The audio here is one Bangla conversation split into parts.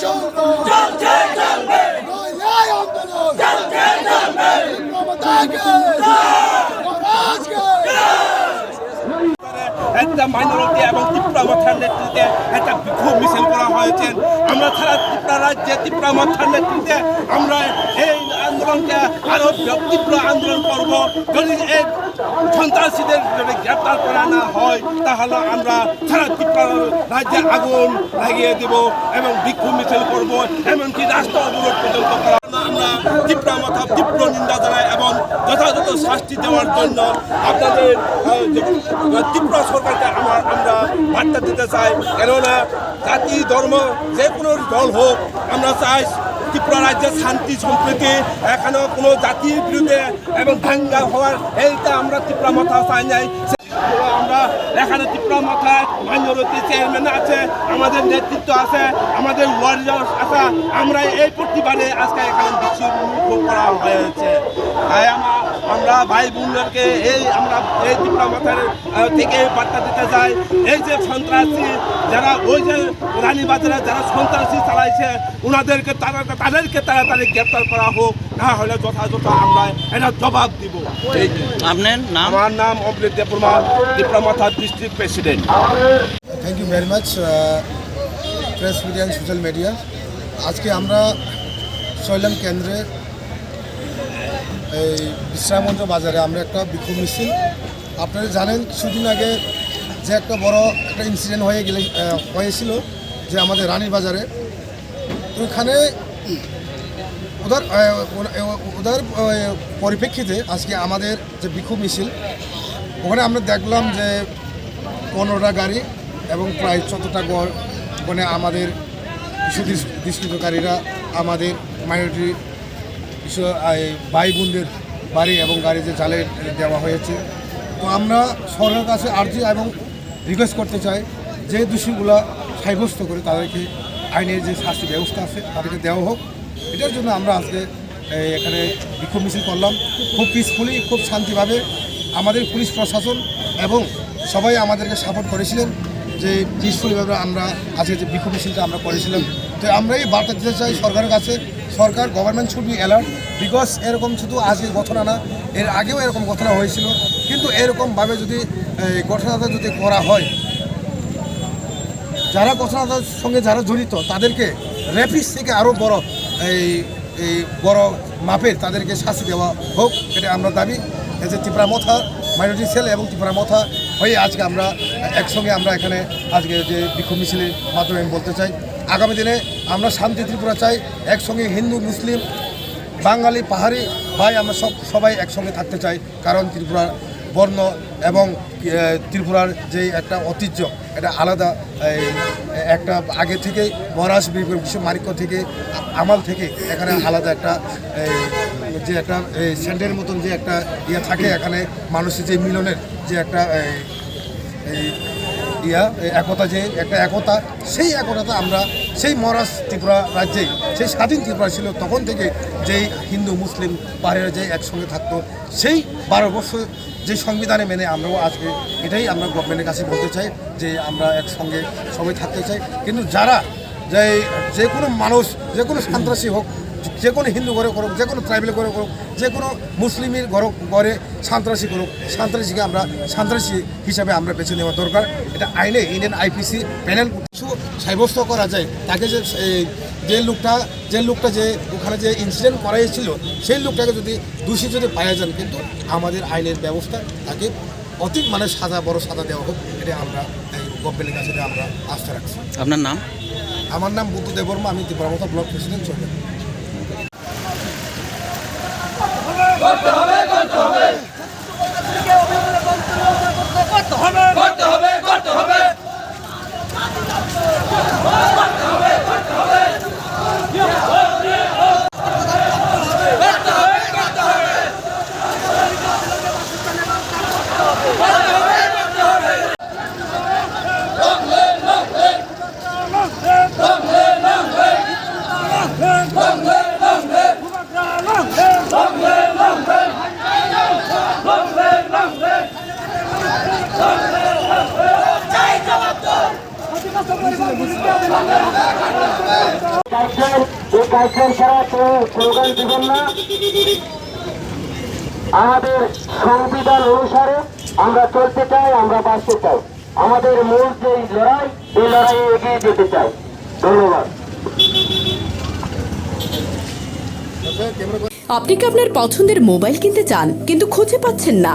শৌর্য চলছে চলবে নয় আন্দোলন চলছে চলবে মমতাকে মহারাজকে একটা মাইনরিটি এবং ত্রিপুরা মাথার নেতৃত্বে একটা বিক্ষোভ মিছিল করা হয়েছে। আমরা সারা ত্রিপুরা রাজ্যে ত্রিপুরা মাথার নেতৃত্বে আমরা এই আন্দোলনকে আরও তীব্র আন্দোলন করব। যদি এই সন্ত্রাসীদের যদি গ্রেপ্তার করা না হয়, তাহলে আমরা সারা ত্রিপুরা রাজ্যে আগুন লাগিয়ে দেব এবং বিক্ষোভ মিছিল করব, এমনকি রাষ্ট্র অবরোধ পর্যন্ত করা আমরা তীব্র মাথা তীব্র নিন্দা জানাই এবং যথাযথ শাস্তি দেওয়ার জন্য আপনাদের ত্রিপুরা সরকারকে আমার, আমরা বার্তা দিতে চাই। কেননা জাতি, ধর্ম, যে কোনো দল হোক, আমরা চাই ত্রিপুরা রাজ্যের শান্তি সম্প্রীতি, এখানেও কোনো জাতির বিরুদ্ধে এবং দাঙ্গা হওয়ার এইটা আমরা ত্রিপুরা মাথা চাই নাই। আমরা, এখানে ত্রিপুরা মাথায় মাইনরিটি চেয়ারম্যান আছে, আমাদের নেতৃত্ব আছে, আমাদের ওয়ারিয়ার আছে। আমরা এই প্রতিবাদে আজকে এখানে বিশ্ব করা হয়েছে। তাই আমার আমরা ভাই বোনদেরকে এই আমরা এই ত্রিপুরা মাথার থেকে বার্তা দিতে চাই। এই যে সন্ত্রাসী যারা ওই যে রানীবাজারে যারা সন্ত্রাসী চালাইছে ওনাদেরকে তারা তাদেরকে তাড়াতাড়ি গ্রেপ্তার করা হোক না হলে যথাযথ আমরা এটা জবাব দিব। এই আপনার নাম? আমার নাম Amrit Debbarma Tripura Matha district president. Thank you very much press media and social media আজকে আমরা শৈলাম কেন্দ্রে এই বিশ্রামঞ্চ বাজারে আমরা একটা বিক্ষোভ মিছিল আপনারা জানেন, কিছুদিন আগে যে একটা বড় একটা ইনসিডেন্ট হয়ে গেলে হয়েছিল যে আমাদের রানী বাজারে। ওইখানে ওদের ওদের পরিপ্রেক্ষিতে আজকে আমাদের যে বিক্ষোভ মিছিল, ওখানে আমরা দেখলাম যে পনেরোটা গাড়ি এবং প্রায় চোদ্দোটা গড় ওখানে আমাদের কিছু দুষ- দুষ্কৃতকারীরা আমাদের মাইনরিটি ভাই বোনদের বাড়ি এবং গাড়ি যে জালে দেওয়া হয়েছে। তো আমরা সরকারের কাছে আর্জি এবং রিকোয়েস্ট করতে চাই যে দোষীগুলা সাব্যস্ত করে তাদেরকে আইনের যে শাস্তি ব্যবস্থা আছে তাদেরকে দেওয়া হোক। এটার জন্য আমরা আজকে এখানে বিক্ষোভ মিছিল করলাম। খুব পিসফুলি খুব শান্তিভাবে আমাদের পুলিশ প্রশাসন এবং সবাই আমাদেরকে সাপোর্ট করেছিলেন যে পিসফুলিভাবে আমরা আজকে যে বিক্ষোভ মিছিলটা আমরা করেছিলাম। তো আমরা এই বার্তা দিতে চাই সরকারের কাছে সরকার government should be alert because এরকম শুধু আজকের ঘটনা না এর আগেও এরকম ঘটনা হয়েছিল। কিন্তু এরকমভাবে যদি এই, ঘটনাটা যদি করা হয় যারা ঘটনাটার সঙ্গে যারা জড়িত তাদেরকে র্যাপিস থেকে আরও বড় এই এই বড় মাপের তাদেরকে শাস্তি দেওয়া হোক এটা আমরা দাবি। যে ত্রিপুরা মথা মাইনরিটি সেল এবং ত্রিপুরা মথা হয়ে আজকে আমরা একসঙ্গে আমরা এখানে আজকে যে বিক্ষোভ মিছিলের মাধ্যমে আমি বলতে চাই। আগামী দিনে আমরা শান্তি ত্রিপুরা চাই, একসঙ্গে হিন্দু, মুসলিম, বাঙালি, পাহাড়ি ভাই আমরা সব, সবাই একসঙ্গে থাকতে চাই। কারণ ত্রিপুরার বর্ণ এবং ত্রিপুরার যে একটা ঐতিহ্য, এটা আলাদা একটা আগে থেকে মহারাজ বিশ্ব মানিক্য থেকে, আমাল থেকে এখানে আলাদা একটা যে একটা সেন্টের মতন যে একটা ইয়ে থাকে, এখানে মানুষের যে মিলনের যে একটা এই ইয়া একতা যে একটা একতা, সেই একতাটা আমরা সেই মহারাজ ত্রিপুরা রাজ্যে, সেই স্বাধীন ত্রিপুরা ছিল, তখন থেকে যেই হিন্দু, মুসলিম পাহাড়েরা যে একসঙ্গে থাকতো, সেই বারো বছর যে সংবিধানে মেনে আমরাও আজকে এটাই আমরা গভর্নমেন্টের কাছে বলতে চাই, যে আমরা একসঙ্গে সবাই থাকতে চাই। কিন্তু যারা যে যে কোনো মানুষ, যে কোনো সন্ত্রাসী হোক যে কোনো হিন্দু ঘরে করুক যে কোনো ট্রাইবেল ঘরে করুক যে কোনো মুসলিমের ঘর ঘরে সন্ত্রাসী করুক সন্ত্রাসীকে আমরা সন্ত্রাসী হিসাবে আমরা বেছে নেওয়া দরকার। এটা আইনে ইন্ডিয়ান আইপিসি প্যানেল কিছু সাব্যস্ত করা যায়। তাকে যে যে লোকটা যে লোকটা যে ওখানে যে ইনসিডেন্ট করাইছিল সেই লোকটাকে যদি দোষী যদি পাওয়া যান কিন্তু আমাদের আইনের ব্যবস্থা তাকে অতি মানে সাদা বড় সাদা দেওয়া হোক এটা আমরা এই গভর্নমেন্টের কাছে আমরা আস্থা রাখছি। আপনার নাম? আমার নাম বুদ্ধ দেববর্মা আমি ত্রিপুরামতা ব্লক প্রেসিডেন্ট চলে কালচার এই আমাদের সংবিধান অনুসারে আমরা চলতে চাই, আমরা বাঁচতে চাই। আমাদের মূল যে লড়াই এই লড়াইয়ে এগিয়ে যেতে চাই। ধন্যবাদ। আপনি কি আপনার পছন্দের মোবাইল কিনতে চান, কিন্তু খুঁজে পাচ্ছেন না?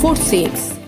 Four six